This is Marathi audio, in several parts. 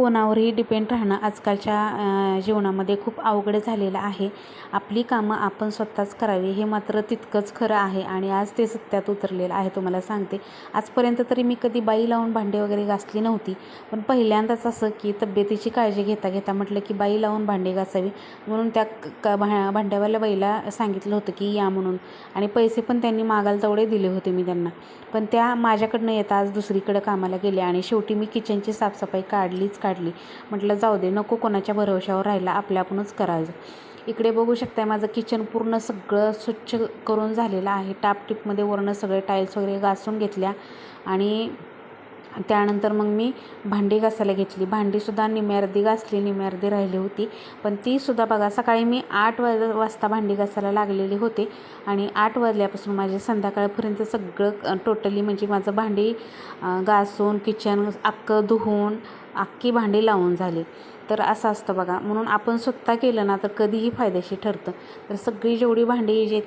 कोणावरही डिपेंड राहणं आजकालच्या जीवनामध्ये खूप अवघड झालेलं आहे. आपली कामं आपण स्वतःच करावी हे मात्र तितकंच खरं आहे. आणि आज ते सत्यात उतरलेलं आहे तुम्हाला सांगते. आजपर्यंत तरी मी कधी बाई लावून भांडे वगैरे घासली नव्हती. पण पहिल्यांदाच असं की तब्येतीची काळजी घेता घेता म्हटलं की बाई लावून भांडे घासावी. म्हणून त्या क- भा भांड्यावाल्या बाईला सांगितलं होतं की या म्हणून. आणि पैसे पण त्यांनी मागायला तेवढे दिले होते मी त्यांना. पण त्या माझ्याकडनं येता आज दुसरीकडं कामाला गेल्या आणि शेवटी मी किचनची साफसफाई काढलीच काढली. म्हटलं जाऊ दे नको कोणाच्या भरवशावर राहिला आपल्या आपणच करायचं. इकडे बघू शकताय माझं किचन पूर्ण सगळं स्वच्छ करून झालेलं आहे. टापटीपमध्ये वरणं सगळे टाईल्स वगैरे घासून घेतल्या आणि त्यानंतर मग मी भांडी घासायला घेतली. भांडीसुद्धा निम्यार्धी घासली निम्यार्धी राहिली होती. पण तीसुद्धा बघा सकाळी मी आठ वाज वाजता भांडी घासायला लागलेली होते. आणि आठ वाजल्यापासून माझे संध्याकाळपर्यंत सगळं टोटली म्हणजे माझं भांडी घासून किचन अख्खं धुवून अख्खी भांडी लावून झाली. तर असं असतं बघा. म्हणून आपण स्वतः केलं ना तर कधीही फायदेशीर ठरतं. तर सगळी जेवढी भांडी जे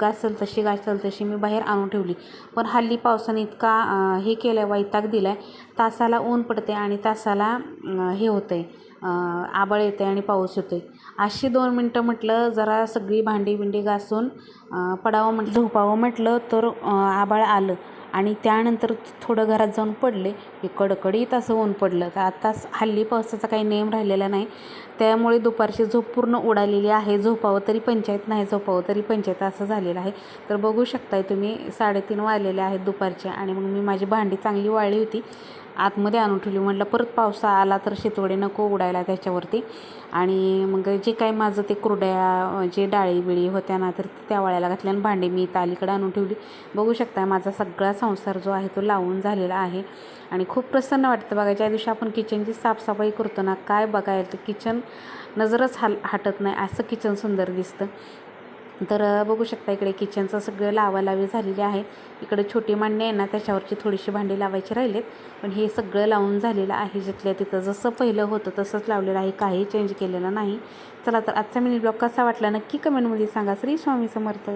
गासल घासल तशी घासल तशी मी बाहेर आणून ठेवली. पण हल्ली पावसाने इतका हे केलं आहे वैताग दिला आहे तासाला ऊन पडते आणि तासाला हे होतं आहे आबळ येते आणि पाऊस येतो आहे अशी दोन मिनटं म्हटलं जरा सगळी भांडी बिंडी घासून पडावं म्हटलं झोपावं म्हटलं तर आबाळ आलं. आणि त्यानंतर थोडं घरात जाऊन पडले. की कडकडीत असं ऊन पडलं. तर आता हल्ली पावसाचा काही नेम राहिलेला नाही. त्यामुळे दुपारची झोप पूर्ण उडालेली आहे. झोपावं तरी पंचायत नाही झोपावं तरी पंचायत असं झालेलं आहे. तर बघू शकताय तुम्ही साडेतीन वाजलेले आहेत दुपारचे आणि मग मी माझी भांडी चांगली वाळली होती. आतमध्ये आणून ठेवली. म्हटलं परत पावसा आला तर शेतवडे नको उडायला त्याच्यावरती. आणि मग जे काही माझं ते कुरड्या जे डाळी बिळी होत्या ना तर त्या वाळ्याला घातल्या आणि भांडे मी इथं अलीकडे आणून ठेवली. बघू शकता माझा सगळा संसार जो आहे तो लावून झालेला आहे. आणि खूप प्रसन्न वाटतं बघा ज्या दिवशी आपण किचनची साफसफाई करतो ना काय बघायला तर किचन नजरच हाल हटत नाही. असं किचन सुंदर दिसतं. तर बघू शकता इकडे किचनचं सगळं लावालावी झालेली आहे. इकडे छोटी मांडणी आहे ना त्याच्यावरची थोडीशी भांडी लावायची राहिलेत. पण हे सगळं लावून झालेलं आहे जिथल्या तिथं. जसं पहिलं होतं तसंच लावलेलं आहे. काही चेंज केलेलं नाही. चला तर आजचा मिनी ब्लॉग कसा वाटला नक्की कमेंटमध्ये सांगा. श्री स्वामी समर्थ.